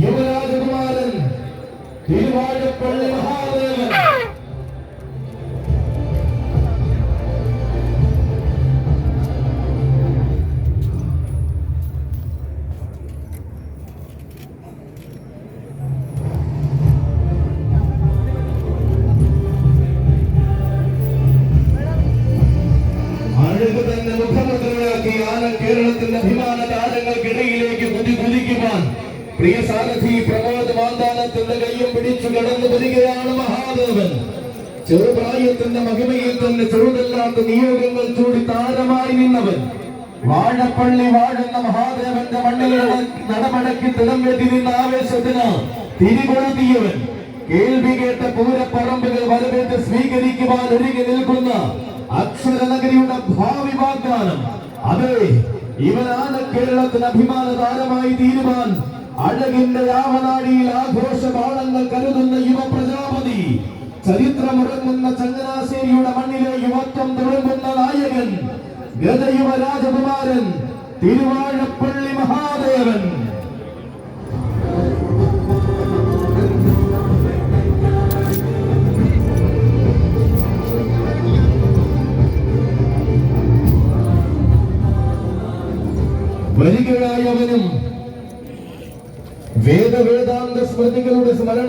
യുവരാജകുമാരൻ തിരുവാഴപ്പള്ളി മഹാദേവൻ അഴക് തന്നെ മുഖമുദ്രയാക്കി ആന കേരളത്തിന്റെ അഭിമാന താരങ്ങൾക്കിടയിലേക്ക് കുതി കുതിക്കുവാൻ പ്രിയ സാരഥി പ്രമോദ് വാന്താനത്തിന്റെ കയ്യും പിടിച്ചു കടന്നു വരികയാണ് മഹാദേവൻ. ചെറുപ്രായത്തിന്റെ മഹിമയിൽ തന്നെ ചെറുതല്ലാത്ത നിയോഗങ്ങൾ ചൂടി താരമായി നിന്നവൻ. വാഴപ്പള്ളി വാഴുന്ന മഹാദേവന്റെ മണ്ണിൽ നടമടക്കി തിടമ്പെത്തി നിന്ന ആവേശത്തിന് തിരികൊളുത്തിയവൻ. കേൾവി കേട്ട പൂരപ്പറമ്പുകൾ വരവേറ്റ് സ്വീകരിക്കുവാൻ ഒരുങ്ങി നിൽക്കുന്ന അക്ഷരനഗരിയുടെ ഭാവി വാഗ്ദാനം. അതെ ഇവനാണ് കേരളത്തിന് അഭിമാന താരമായി തീരുവാൻ അഴകിന്റെ രാമനാടിയിൽ ആഘോഷമാണെന്ന് കരുതുന്ന യുവ പ്രജാപതി ചരിത്രമുറങ്ങുന്ന മണ്ണിലെ യുവത്വം തുടങ്ങുന്ന നായകൻ ഗതയുവ രാജകുമാരൻ തിരുവാഴപ്പള്ളി മഹാദേവൻ. വരികയായവനും വേദവേദാന്ത സ്മൃതികളുടെ സ്മരണ